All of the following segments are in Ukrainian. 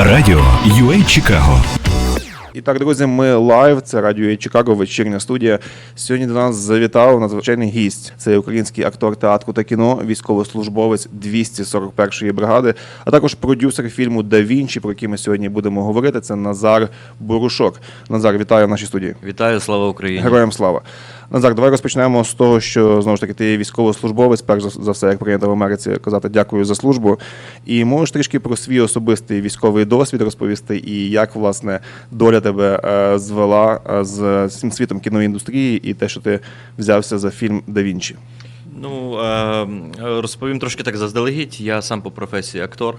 Радіо UA Чикаго. І так, друзі, ми лайв. Це радіо Чикаго, вечірня студія. Сьогодні до нас завітав надзвичайний гість. Це український актор театру та кіно, військовослужбовець 241-ї бригади, а також продюсер фільму Да Вінчі, про який ми сьогодні будемо говорити. Це Назар Бурушок. Назар, вітаю в нашій студії. Вітаю, слава Україні! Героям слава. Назар, давай розпочнемо з того, що знову ж таки ти військовослужбовець, перш за- все, як прийнято в Америці казати дякую за службу. І можеш трішки про свій особистий військовий досвід розповісти, і як власне доля тебе е, звела е, з цим світом кіноіндустрії, і те, що ти взявся за фільм Да Вінчі. Ну, е, розповім трошки так заздалегідь. Я сам по професії актор.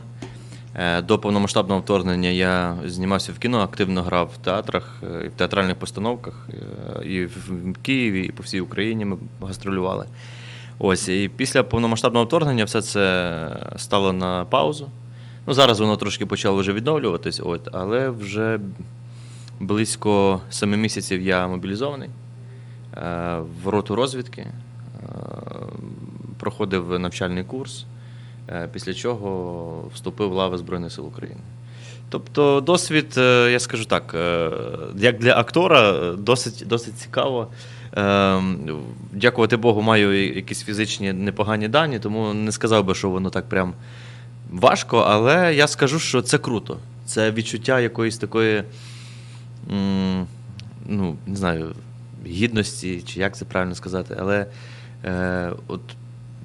Е, До повномасштабного вторгнення я знімався в кіно, активно грав в театрах, е, в театральних постановках. е, І в Києві, і по всій Україні ми гастролювали. Ось, і після повномасштабного вторгнення все це стало на паузу. Ну, зараз воно трошки почало вже відновлюватись, от, але вже близько семи місяців я мобілізований в роту розвідки, проходив навчальний курс, після чого вступив в лави Збройних сил України. Тобто досвід, е, я скажу так, е, як для актора, е, досить, досить цікаво. Е, Дякувати Богу, маю якісь фізичні непогані дані, тому не сказав би, що воно так прям важко, але я скажу, що це круто. Це відчуття якоїсь такої, ну, не знаю, гідності, чи як це правильно сказати, але е, от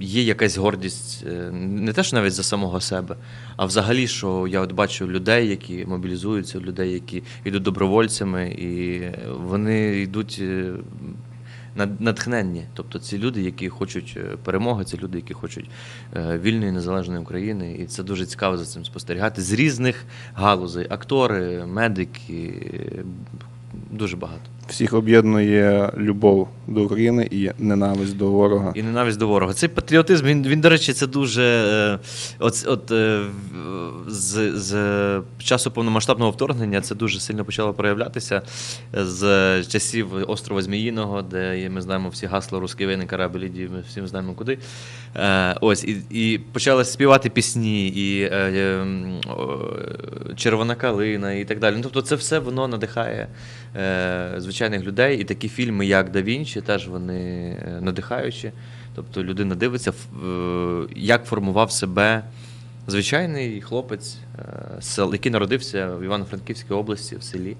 є якась гордість, е, не те, що навіть за самого себе, а взагалі, що я от бачу людей, які мобілізуються, людей, які йдуть добровольцями, і вони йдуть. е, Натхненні, тобто ці люди, які хочуть е, перемоги, це люди, які хочуть вільної незалежної України, і це дуже цікаво за цим спостерігати з різних галузей: актори, медики, дуже багато. Всіх об'єднує любов до України і ненависть до ворога. І ненависть до ворога. Цей патріотизм, він, він до речі, це дуже. Е, от, от, е, з, з часу повномасштабного вторгнення це дуже сильно почало проявлятися з часів острова Зміїного, де ми знаємо всі гасла «Русський війни, корабль, іді», ми всі знаємо куди. Е, ось, і, і почали співати пісні, і е, е, Червона калина, і так далі. Ну, тобто, це все воно надихає е, звичайних людей. І такі фільми, як Да Вінчі, теж вони е, надихаючі. Тобто людина дивиться, е, як формував себе звичайний хлопець, е, який народився в Івано-Франківській області, в селі.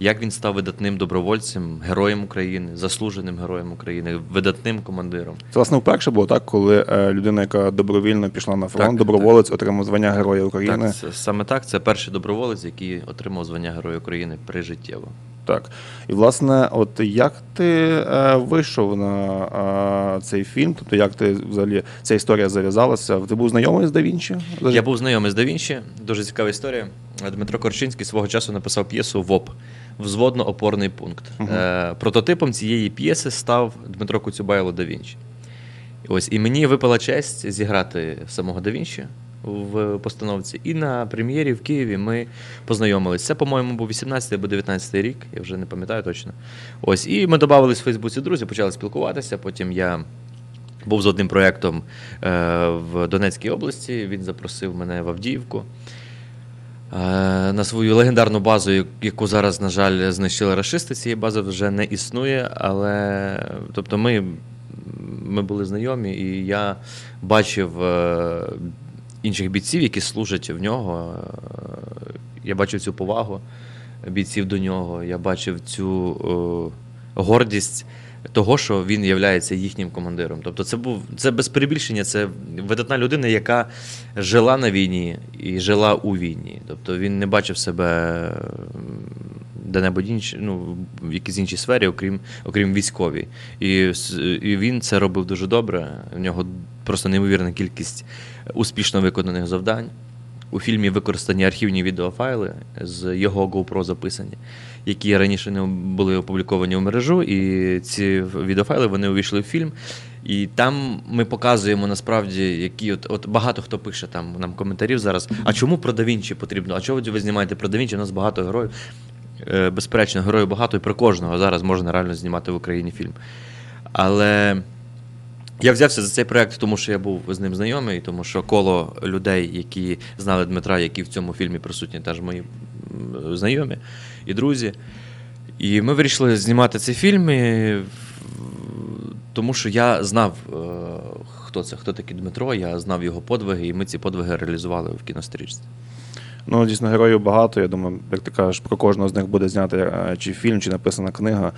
Як він став видатним добровольцем, героєм України, заслуженим героєм України, видатним командиром. Це власне вперше було так, коли е, людина, яка добровільно пішла на фронт, Так, доброволець, отримав звання Героя України. Так, це, саме так, це перший доброволець, який отримав звання Героя України прижиттєво. Так. І власне, от як ти е, вийшов на е, цей фільм? Тобто, як ти взагалі ця історія зав'язалася? Ти був знайомий з Да Вінчі? Я був знайомий з Да Вінчі, дуже цікава історія. Дмитро Корчинський свого часу написав п'єсу ВОП взводно-опорний пункт. Е, прототипом цієї п'єси став Дмитро Куцюбайло Да Вінчі. Ось, і мені випала честь зіграти самого Да Вінчі в постановці. І на прем'єрі в Києві ми познайомилися. Це, по-моєму, був 18 або 19 рік, я вже не пам'ятаю точно. Ось, і ми додавались в Фейсбуці друзі, почали спілкуватися. Потім я був з одним проєктом е, в Донецькій області. Він запросив мене в Авдіївку. Е, На свою легендарну базу, яку зараз, на жаль, знищили рашисти, цієї бази вже не існує. Але тобто ми, ми були знайомі, і я бачив е, інших бійців, які служать в нього. Е, Я бачив цю повагу бійців до нього. Я бачив цю гордість того, що він є їхнім командиром. Тобто, це був це без перебільшення, це видатна людина, яка жила на війні і жила у війні. Тобто він не бачив себе де-небудь інші, ну, в якійсь іншій сфері, окрім, окрім військовій. І, і він це робив дуже добре. У нього просто неймовірна кількість успішно виконаних завдань. У фільмі використані архівні відеофайли з його GoPro записані, які раніше не були опубліковані у мережу. І ці відеофайли вони увійшли в фільм. І там ми показуємо насправді, які от, от багато хто пише там нам коментарів зараз. А чому про Да Вінчі потрібно? А чого ви знімаєте про Да Вінчі? У нас багато героїв. Е, Безперечно, героїв багато і про кожного зараз можна реально знімати в Україні фільм. Але Я взявся за цей проект, тому що я був з ним знайомий, тому що коло людей, які знали Дмитра, які в цьому фільмі присутні, теж мої знайомі і друзі. І ми вирішили знімати цей фільм, і, тому що я знав, е, хто це, хто такий Дмитро, я знав його подвиги, і ми ці подвиги реалізували в кінострічці. Ну, дійсно, героїв багато. Я думаю, як ти кажеш, про кожного з них буде знято е, чи фільм, чи написана книга.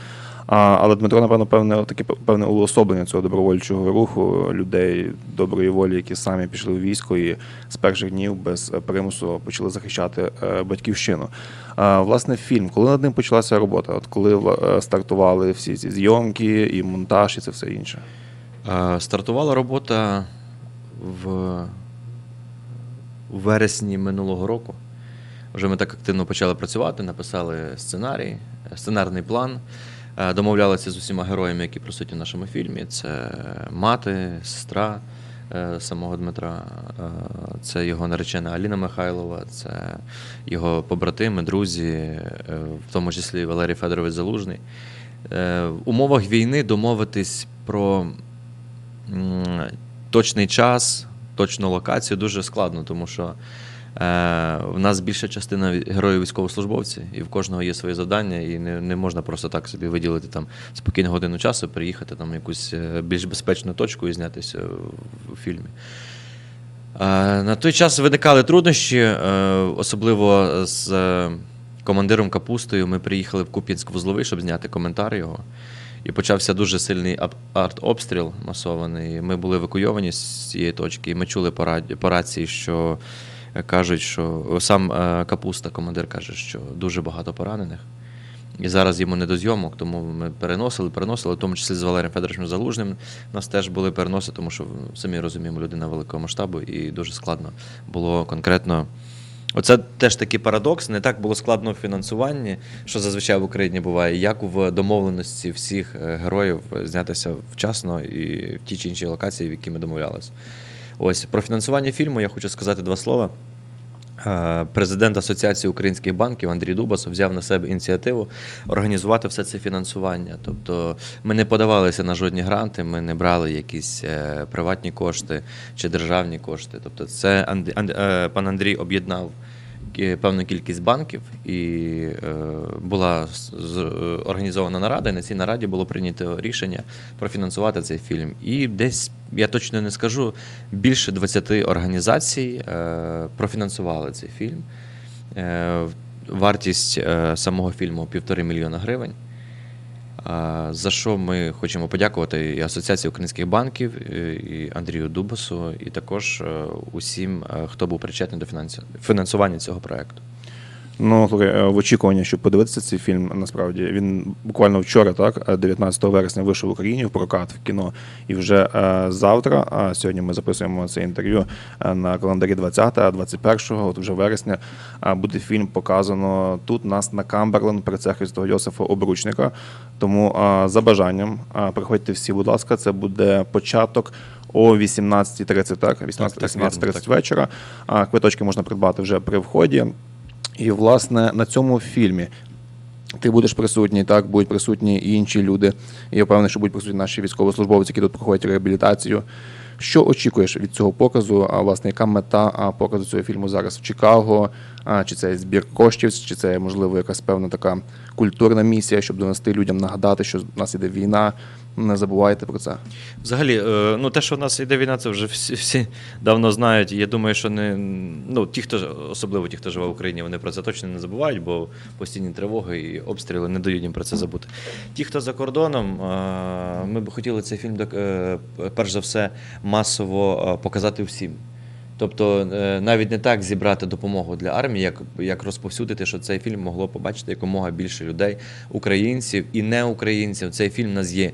А, але Дмитро, напевно, певне таке певне уособлення цього добровольчого руху людей доброї волі, які самі пішли у військо і з перших днів без е, примусу почали захищати е, батьківщину. А, власне, фільм, коли над ним почалася робота? От коли е, стартували всі ці зйомки і монтаж, і це все інше. Стартувала робота в вересні минулого року. Вже ми так активно почали працювати, написали сценарій, сценарний план, домовлялися з усіма героями, які присутні в нашому фільмі. Це мати, сестра е, самого Дмитра, е, це його наречена Аліна Михайлова, це його побратими, друзі, е, в тому числі Валерій Федорович Залужний. Е, В умовах війни домовитись про точний час, точну локацію дуже складно, тому що е, в нас більша частина героїв військовослужбовці, і в кожного є своє завдання, і не, не можна просто так собі виділити там спокійну годину часу, приїхати там в якусь е, більш безпечну точку і знятися в, фільмі. Е, На той час виникали труднощі, особливо з командиром Капустою. Ми приїхали в Куп'янськ-Вузловий, щоб зняти коментар його. І почався дуже сильний арт-обстріл масований. Ми були евакуйовані з цієї точки, і ми чули по, рації, що кажуть, що сам е, Капуста, командир, каже, що дуже багато поранених. І зараз йому не до зйомок, тому ми переносили, переносили, в тому числі з Валерієм Федоровичем Залужним. Нас теж були переноси, тому що самі розуміємо, людина великого масштабу, і дуже складно було конкретно. Оце теж такий парадокс. Не так було складно в фінансуванні, що зазвичай в Україні буває, як в домовленості всіх е, героїв знятися вчасно і в ті чи інші локації, в які ми домовлялися. Ось про фінансування фільму я хочу сказати два слова. Е, Президент Асоціації українських банків Андрій Дубасов взяв на себе ініціативу організувати все це фінансування. Тобто ми не подавалися на жодні гранти, ми не брали якісь е, приватні кошти чи державні кошти. Тобто, це е, пан Андрій об'єднав певну кількість банків, і е, була з- е, організована нарада, і на цій нараді було прийнято рішення профінансувати цей фільм. І десь, я точно не скажу, більше 20 організацій е, профінансували цей фільм. Е, Вартість е, самого фільму півтори мільйона гривень. За що ми хочемо подякувати і Асоціації українських банків, і- Андрію Дубасу, і також е, усім, е, хто був причетний до фінансування цього проекту. Ну, е, в очікуванні, щоб подивитися цей фільм, насправді він буквально вчора, так, е, 19 вересня, вийшов в Україні в прокат в кіно. І вже е, завтра, а сьогодні ми записуємо це інтерв'ю е, на календарі 20, а 21, от вже вересня, е, буде фільм показано тут, нас на Камберленд при церкві Святого Йосифа Обручника. Тому е, за бажанням е, приходьте всі, будь ласка, це буде початок. О 18.30, так? 18, Так, так, вірно, 18.30 вечора. А квиточки можна придбати вже при вході. І, власне, на цьому фільмі ти будеш присутній, так, будуть присутні і інші люди. І я впевнений, що будуть присутні наші військовослужбовці, які тут проходять реабілітацію. Що очікуєш від цього показу? А власне, яка мета показу цього фільму зараз в Чикаго? А, чи це збір коштів, чи це можливо якась певна така культурна місія, щоб донести людям нагадати, що в нас іде війна. Не забувайте про це. Взагалі, е, ну те, що в нас йде війна, це вже всі, всі давно знають. Я думаю, що не ну ті, хто особливо ті, хто живе в Україні, вони про це точно не забувають, бо постійні тривоги і обстріли не дають їм про це забути. Ті, хто за кордоном, е, ми б хотіли цей фільм е, перш за все масово показати всім. Тобто е, навіть не так зібрати допомогу для армії, як, як розповсюдити, що цей фільм могло побачити якомога більше людей, українців і неукраїнців. Цей фільм у нас є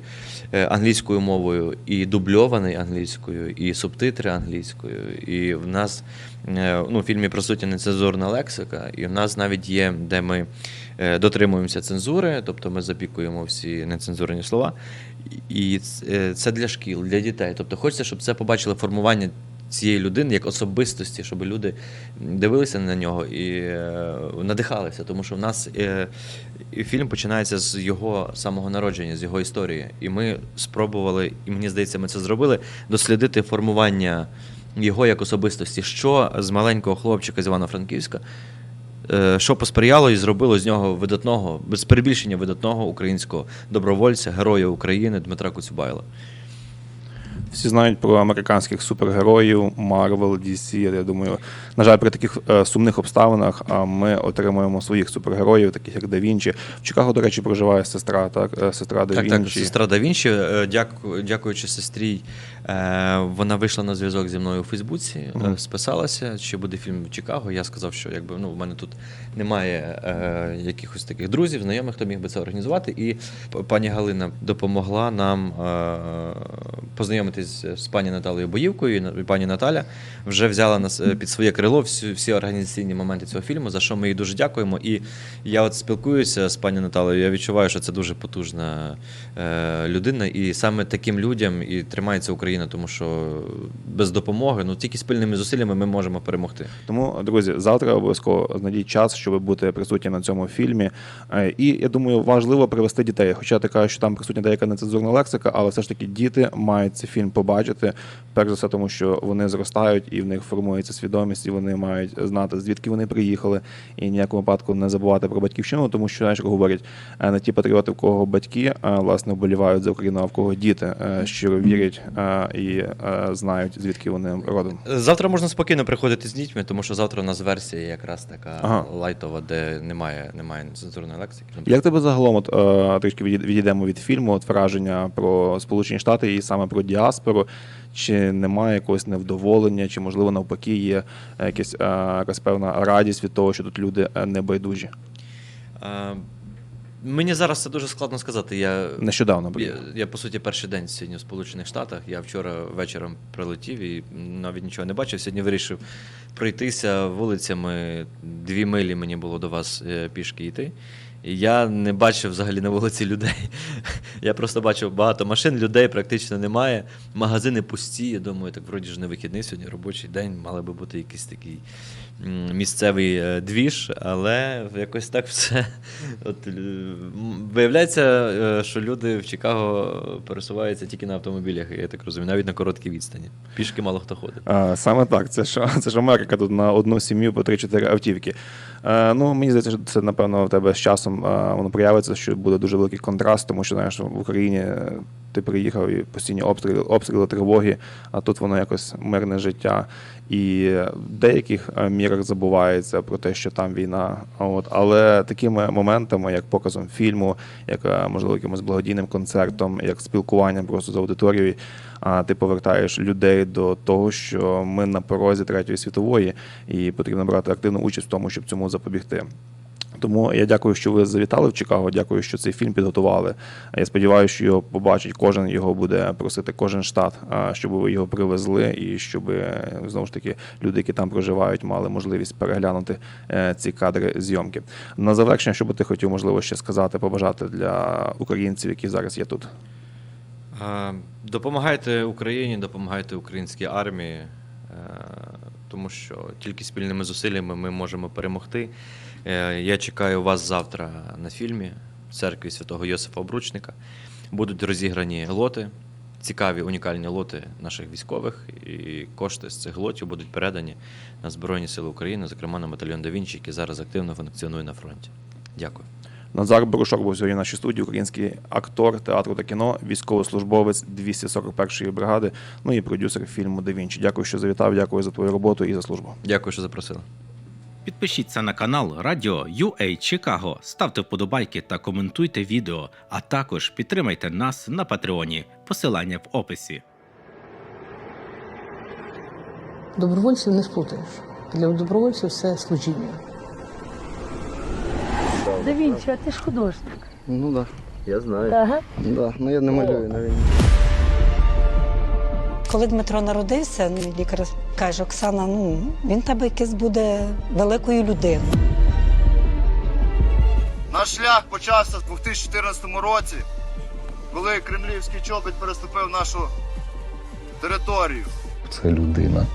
е, англійською мовою і дубльований англійською, і субтитри англійською. І в нас е, ну, в фільмі присутня нецензурна лексика, і в нас навіть є, де ми дотримуємося цензури, тобто ми запікуємо всі нецензурні слова. І це для шкіл, для дітей. Тобто хочеться, щоб це побачили формування цієї людини як особистості, щоб люди дивилися на нього і е, надихалися. Тому що в нас е, фільм починається з його самого народження, з його історії. І ми спробували, і мені здається, ми це зробили, дослідити формування його як особистості, що з маленького хлопчика з Івано-Франківська. е, Що посприяло і зробило з нього видатного, без перебільшення видатного українського добровольця, героя України Дмитра Коцюбайла. Всі знають про американських супергероїв Marvel, DC. Я думаю, на жаль, при таких е, сумних обставинах а ми отримуємо своїх супергероїв, таких як Да Вінчі. В Чикаго, до речі, проживає сестра, так е, сестра Да Так, так, сестра Да Вінчі, е, дяку- дякуючи сестрі, е, вона вийшла на зв'язок зі мною у Фейсбуці, Мгм. списалася, чи буде фільм в Чикаго. Я сказав, що якби ну в мене тут немає е, якихось таких друзів, знайомих, хто міг би це організувати. І пані Галина допомогла нам е, познайомитись з пані Наталею Боївкою. І пані Наталя вже взяла нас е, під своє крило всі, всі організаційні моменти цього фільму, за що ми їй дуже дякуємо. І я от спілкуюся з пані Наталею. Я відчуваю, що це дуже потужна е, людина, і саме таким людям і тримається Україна, тому що без допомоги, ну тільки спільними зусиллями ми можемо перемогти. Тому, друзі, завтра обов'язково знайдіть час, щоб бути присутні на цьому фільмі. Е, І я думаю, важливо привести дітей. Хоча кажеш, що там присутня деяка нецензурна лексика, але все ж таки діти мають цей фільм побачити. Перш за все, тому що вони зростають і в них формується свідомість, і вони мають знати, звідки вони приїхали, і ні в якому випадку не забувати про батьківщину, тому що знаєш, говорять, е, не ті патріоти, в кого батьки е, власне вболівають за Україну, а в кого діти е, щиро вірять і знають, звідки вони родом. Завтра можна спокійно приходити з дітьми, тому що завтра у нас версія якраз така Ага. лайтова, де немає, немає цензурної лексики. Як тебе загалом, от, трішки відійдемо від фільму, от враження про Сполучені Штати і саме про діаспору? Чи немає якогось невдоволення, чи можливо навпаки є е, якась, е, якась певна радість від того, що тут люди е, небайдужі? Мені зараз це дуже складно сказати. Я Нещодавно Я, я по суті перший день сьогодні в Сполучених Штатах. Я вчора вечором прилетів і навіть нічого не бачив. Сьогодні вирішив пройтися вулицями. Дві милі мені було до вас пішки йти. І я не бачив взагалі на вулиці людей. Я просто бачив багато машин, людей практично немає. Магазини пусті. Я думаю, так вроді ж не вихідний сьогодні, робочий день, мали би бути якийсь такий місцевий е, двіж, але якось так все. От, е, виявляється, е, що люди в Чикаго пересуваються тільки на автомобілях, я так розумію, навіть на короткій відстані. Пішки мало хто ходить. Е, Саме так, це ж це ж Америка тут на одну сім'ю по 3-4 автівки. Е, Ну мені здається, що це напевно в тебе з часом е, воно проявиться, що буде дуже великий контраст, тому що знаєш, в Україні ти приїхав і постійні обстріли, обстріли, тривоги, а тут воно якось мирне життя. І в деяких е, мірах забувається про те, що там війна. От але такими моментами, як показом фільму, як е, можливо якимось благодійним концертом, як спілкуванням просто з аудиторією, ти повертаєш людей до того, що ми на порозі третьої світової, і потрібно брати активну участь в тому, щоб цьому запобігти. Тому я дякую, що ви завітали в Чикаго. Дякую, що цей фільм підготували. Я сподіваюся, що його побачить кожен, його буде просити кожен штат, щоб ви його привезли, і щоб е, знову ж таки люди, які там проживають, мали можливість переглянути е, ці кадри зйомки. На завершення, що би ти хотів, можливо, ще сказати, побажати для українців, які зараз є тут. Допомагайте Україні, допомагайте українській армії, е, тому що тільки спільними зусиллями ми можемо перемогти. Е, Я чекаю вас завтра на фільмі в церкві святого Йосифа Обручника. Будуть розіграні лоти, цікаві унікальні лоти наших військових, і кошти з цих лотів будуть передані на Збройні Сили України, зокрема на батальйон Да Вінчі, який зараз активно функціонує на фронті. Дякую. Назар Борошок був сьогодні в нашій студії, український актор театру та кіно, військовослужбовець 241-ї бригади, ну і продюсер фільму Давінчі. Дякую, що завітав. Дякую за твою роботу і за службу. Дякую, що запросили. Підпишіться на канал Радіо UA Чикаго, ставте вподобайки та коментуйте відео, а також підтримайте нас на Патреоні. Посилання в описі. Добровольців не сплутаєш. Для добровольців все служіння. Да Вінчі, а ти ж художник. Ну так, я знаю. Ага. Да. Ну я не малюю на війні. Коли Дмитро народився, лікар каже, Оксана, ну він тебе якийсь буде великою людиною. Наш шлях почався в 2014 році, коли кремлівський чобіт переступив нашу територію. Це людина,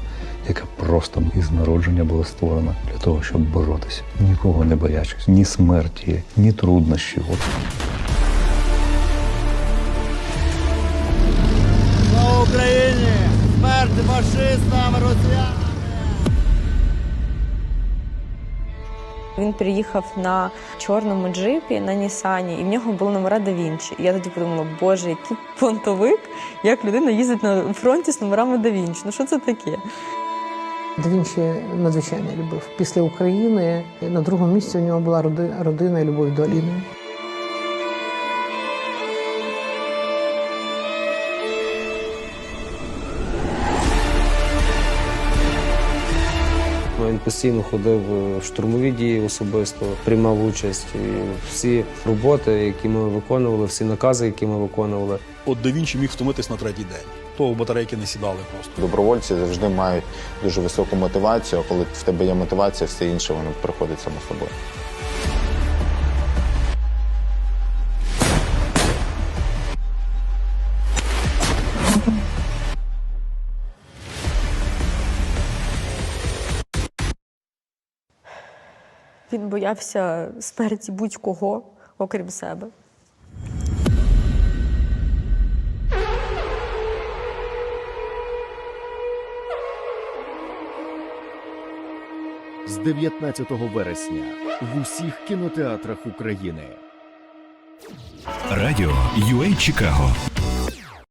яка просто із народження була створена для того, щоб боротися, нікого не боячись, ні смерті, ні труднощів. Фашистам, росіянам! Він приїхав на чорному джипі на Нісані, і в нього були номера да Вінчі. І я тоді подумала, боже, який понтовик, як людина їздить на фронті з номерами да Вінчі. Ну що це таке? Да Вінчі надзвичайно любив. Після України на другому місці у нього була роди- родина і любов до Аліни. Він постійно ходив в штурмові дії особисто, приймав участь. І всі роботи, які ми виконували, всі накази, які ми виконували, от де він ще міг втомитись на третій день. Того батарейки не сідали просто. Добровольці завжди мають дуже високу мотивацію, а коли в тебе є мотивація, все інше воно приходить само собою. Він боявся смерті будь-кого, окрім себе. З 19 вересня в усіх кінотеатрах України. Радіо UA Чикаго